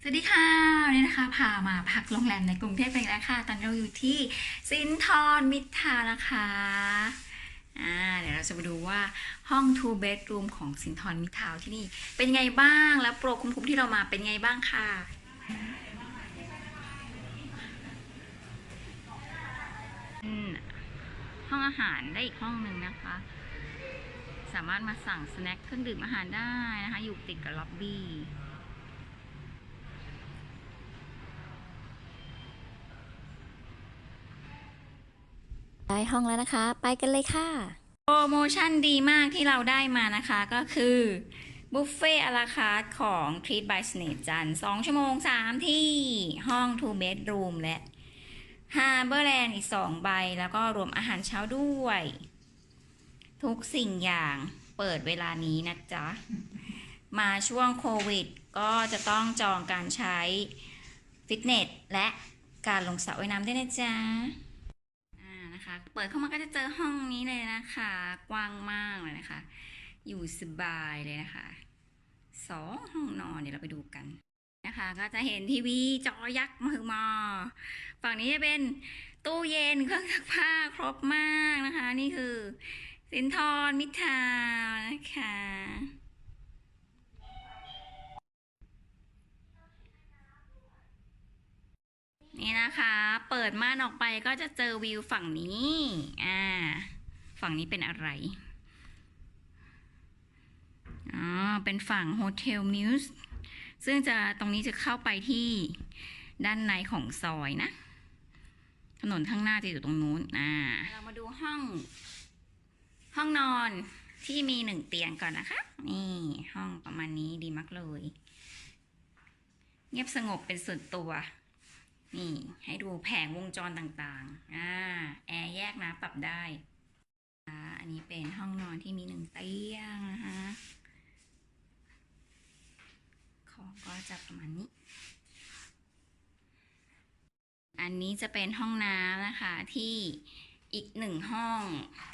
สวัสดีค่ะวันนี้นะคะพามาพักโรงแรมในกรุงเทพกันแล้วค่ะ ตอนเราอยู่ที่สินทรมิทาวน์นะคะอ่าเดี๋ยวเราจะมาดูว่าห้อง two bedroom ของสินทรมิทาวที่นี่ เป็นไงบ้างแล้วโปรคุ้มๆที่เรามาเป็นไงบ้างค่ะอืมห้องอาหารได้อีกห้องหนึ่งนะคะ สามารถมาสั่งสแน็คเครื่องดื่มอาหารได้นะคะ อยู่ติดกับล็อบบี้ ได้ห้องแล้วนะคะ ไปกันเลยค่ะ โปรโมชั่นดีมากที่เราได้มานะคะก็คือบุฟเฟ่อาราคาร์ทของ Treat by s n a p จัน2ชั่วโมง 3 ที่ห้อง 2 bedroom และ Harborland อีก 2 ใบ แล้วก็รวมอาหารเช้าด้วย ทุกสิ่งอย่างเปิดเวลานี้นะจ๊ะ มาช่วงโควิด ก็จะต้องจองการใช้ฟิตเนสและการลงสระว่ายน้ำด้วยนะจ๊ะ เปิดเข้ามาก็จะเจอห้องนี้เลยนะคะ กว้างมากเลยนะคะ อยู่สบายเลยนะคะสองห้องนอนเดี๋ยวเราไปดูกันนะคะ ก็จะเห็นทีวีจอยักษ์มือมอฝั่งนี้จะเป็นตู้เย็นเครื่องซักผ้าครบมากนะคะ นี่คือสินทรมิทานะคะ นี่นะคะ เปิดม่านออกไปก็จะเจอวิวฝั่งนี้ อ่า ฝั่งนี้เป็นอะไร อ๋อ เป็นฝั่งโฮเทลมิวส์ซึ่งจะตรงนี้จะเข้าไปที่ด้านในของซอยนะ ถนนข้างหน้าจะอยู่ตรงนู้น อ่า เรามาดูห้อง ห้องนอนที่มีหนึ่งเตียงก่อนนะคะ นี่ห้องประมาณนี้ดีมากเลย เงียบสงบเป็นส่วนตัว นี่ให้ดูแผงวงจรต่างๆ อ่า แอร์แยกนะปรับได้อ่าอันนี้เป็นห้องนอนที่มีหนึ่งเตียงนะคะของก็จะประมาณนี้ อันนี้จะเป็นห้องน้ำนะคะที่อีกหนึ่งห้อง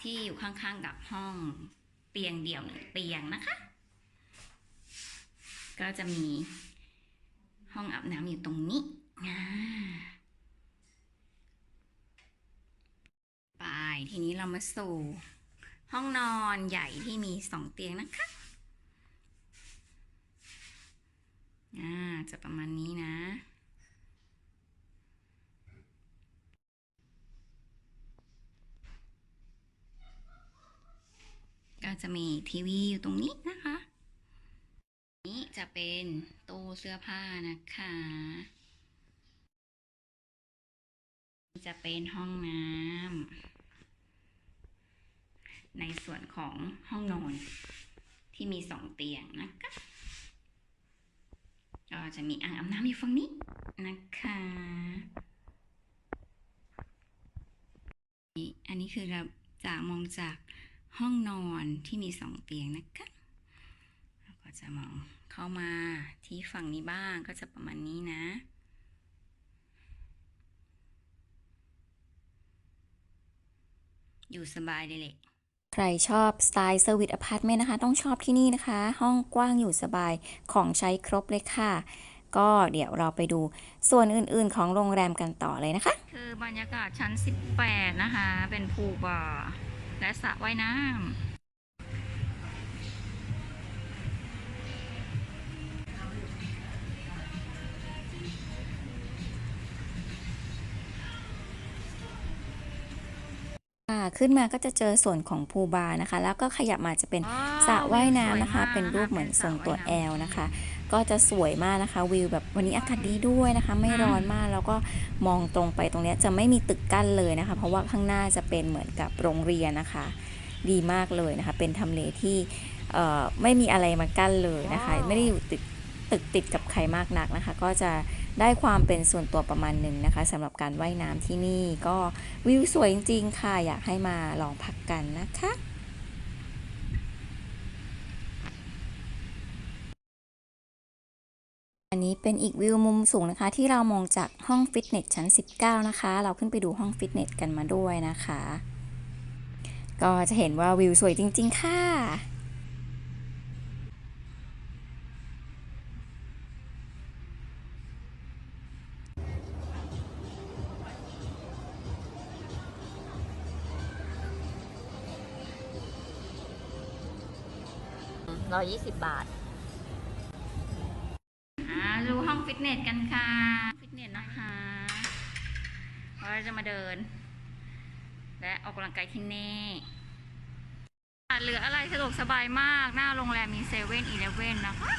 ที่อยู่ข้างๆกับห้องเตียงเดี่ยวหนึ่งเตียงนะคะ ก็จะมีห้องอาบน้ำอยู่ตรงนี้ ไปทีนี้เรามาสู่ ห้องนอนใหญ่ที่มีสองเตียงนะคะอ่าจะประมาณนี้นะ ก็จะมีทีวีอยู่ตรงนี้นะคะ นี้จะเป็นตู้เสื้อผ้านะคะ จะเป็นห้องน้ำในส่วนของห้องนอนที่มีสองเตียงนะคะก็จะมีอ่างอาบน้ำอยู่ฝั่งนี้นะคะนี่อันนี้คือเราจะมองจากห้องนอนที่มีสองเตียงนะคะเราก็จะมองเข้ามาที่ฝั่งนี้บ้างก็จะประมาณนี้นะ อยู่สบายเลยแหละ ใครชอบสไตล์เซอร์วิสอพาร์ตเมนต์นะคะ ต้องชอบที่นี่นะคะ ห้องกว้างอยู่สบายของใช้ครบเลยค่ะ ก็เดี๋ยวเราไปดูส่วนอื่นๆของโรงแรมกันต่อเลยนะคะ คือบรรยากาศชั้น 18 นะคะ เป็นพูลบาร์และสระว่ายน้ำ ขึ้นมาก็จะเจอส่วนของพูลบาร์นะคะ แล้วก็ขยับมาจะเป็นสระว่ายน้ำนะคะ เป็นรูปเหมือนทรงตัวแอลนะคะ ก็จะสวยมากนะคะวิวแบบวันนี้อากาศดีด้วยนะคะ ไม่ร้อนมากแล้วก็มองตรงไปตรงเนี้ยจะไม่มีตึกกั้นเลยนะคะ เพราะว่าข้างหน้าจะเป็นเหมือนกับโรงเรียนนะคะ ดีมากเลยนะคะ เป็นทำเลที่เอ่อไม่มีอะไรมากั้นเลยนะคะ ไม่ได้อยู่ติดตึกติดกับใครมากนักนะคะ ก็จะ ได้ความเป็นส่วนตัวประมาณหนึ่งนะคะสำหรับการว่ายน้ำที่นี่ก็วิวสวยจริง ๆ ค่ะ อยากให้มาลองพักกันนะคะอันนี้เป็นอีกวิวมุมสูงนะคะ ที่เรามองจากห้องฟิตเนสชั้น 19 นะคะ เราขึ้นไปดูห้องฟิตเนสกันมาด้วยนะคะ ก็จะเห็นว่าวิวสวยจริง ๆ ค่ะ ร้อยยี่สิบบาทดูห้องฟิตเนสกันค่ะ ฟิตเนสนะคะเราจะมาเดิน และออกกำลังกายที่นี่เหลืออะไรสะดวกสบายมาก หน้าโรงแรมมีเซเว่นอีเลฟเว่นนะคะ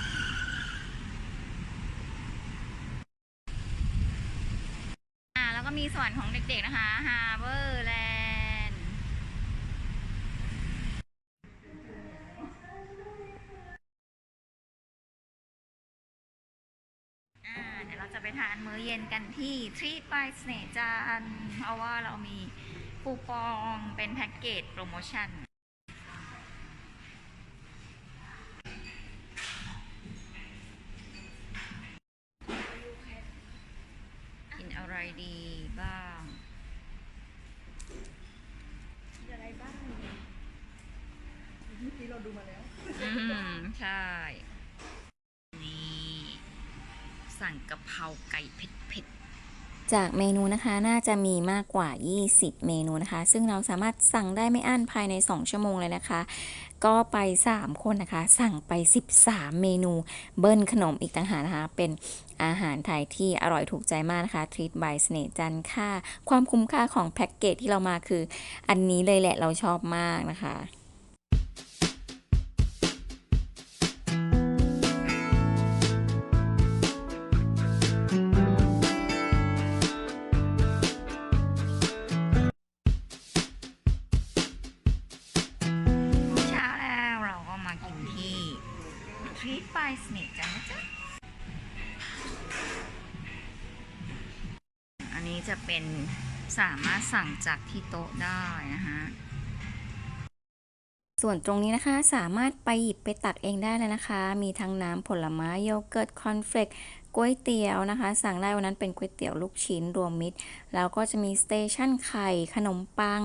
แล้วก็มีส่วนของเด็กๆนะคะ Harbor Land ไปทานมื้อเย็นกันที่ Treat by เสน่ห์จันทร์เพราะว่าเรามีคูปองเป็นแพ็กเกจโปรโมชั่นกินอะไรดีบ้างอะไรบ้างเมื่อกี้เราดูมาแล้ว อืม ใช่ นี่ สั่งกะเพราไก่เผ็ดจากเมนูนะคะน่าจะมีมากกว่า 20 เมนูนะคะ ซึ่งเราสามารถสั่งได้ไม่อั้นภายใน 2 ชั่วโมงเลยนะคะ ก็ไป 3 คนนะคะ สั่งไป 13 เมนูเบิ้ลขนมอีกต่างหากนะคะ เป็นอาหารไทยที่อร่อยถูกใจมากนะคะ Treat by เสน่จันค่ะความคุ้มค่าของแพ็กเกจที่เรามาคือ อันนี้เลยแหละเราชอบมากนะคะ Treat by เสน่ห์จันนะจ๊ะ อันนี้จะเป็นสามารถสั่งจากที่โต๊ะได้นะคะส่วนตรงนี้นะคะสามารถไปหยิบไปตักเองได้เลยนะคะ มีทั้งน้ำผลไม้โยเกิร์ตคอนเฟลกก๋วยเตี๋ยวนะคะ สั่งได้วันนั้นเป็นก๋วยเตี๋ยวลูกชิ้นรวมมิตร แล้วก็จะมีสเตชันไข่ ขนมปัง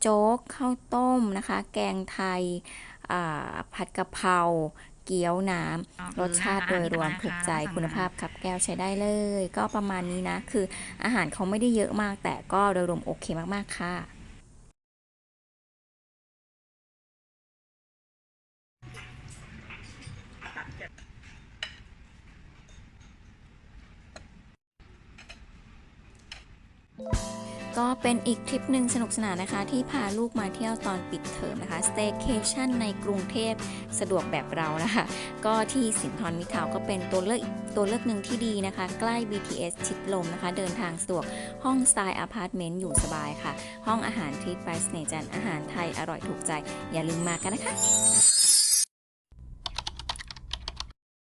โจ๊กข้าวต้มนะคะ แกงไทยผัดกะเพรา เกี๊ยวน้อ๋อำคือรสชาติโดยรวมอาหารถูกใจนะคะคุณภาพครับแก้วใช้ได้เลย ก็ประมาณนี้นะ คืออาหารเขาไม่ได้เยอะมาก แต่ก็โดยรวมโอเคมากๆค่ะ ก็เป็นอีกทริปหนึ่งสนุกสนานนะคะ ที่พาลูกมาเที่ยวตอนปิดเทอมนะคะ Staycation ในกรุงเทพสะดวกแบบเรานะคะ ก็ที่สินทรมิทาวก็เป็นตัวเลือกตัวเลือกหนึ่งที่ดีนะคะ ใกล้ BTS ชิดลมนะคะ เดินทางสะดวกห้องสไตล์อพาร์ตเมนต์อยู่สบายค่ะ ห้องอาหารทรีตไบสเนจันอาหารไทยอร่อยถูกใจ อย่าลืมมากันนะคะ